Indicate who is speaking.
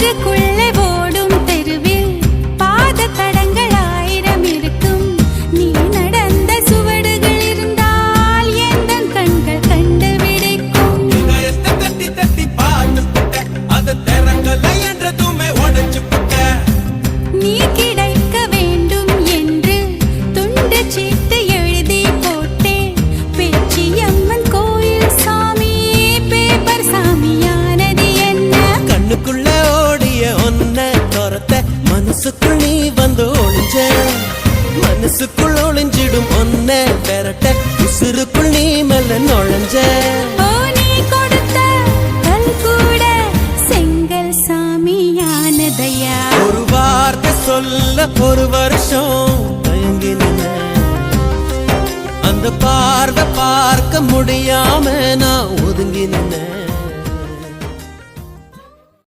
Speaker 1: ஊருக்குள்ளே
Speaker 2: மனசுக்குள் நீ வந்து ஒளிஞ்ச மனசுக்குள் ஒளிஞ்சிடும் ஒன்ன பெறட்ட உசுருக்குள் நீ மெல்ல நுழைஞ்ச. ஒரு வார்த்தை சொல்ல ஒரு வருஷம் தயங்கி நின்ன. அந்த பார்வை பார்க்க முடியாம நான் ஒதுங்கி நின்ன.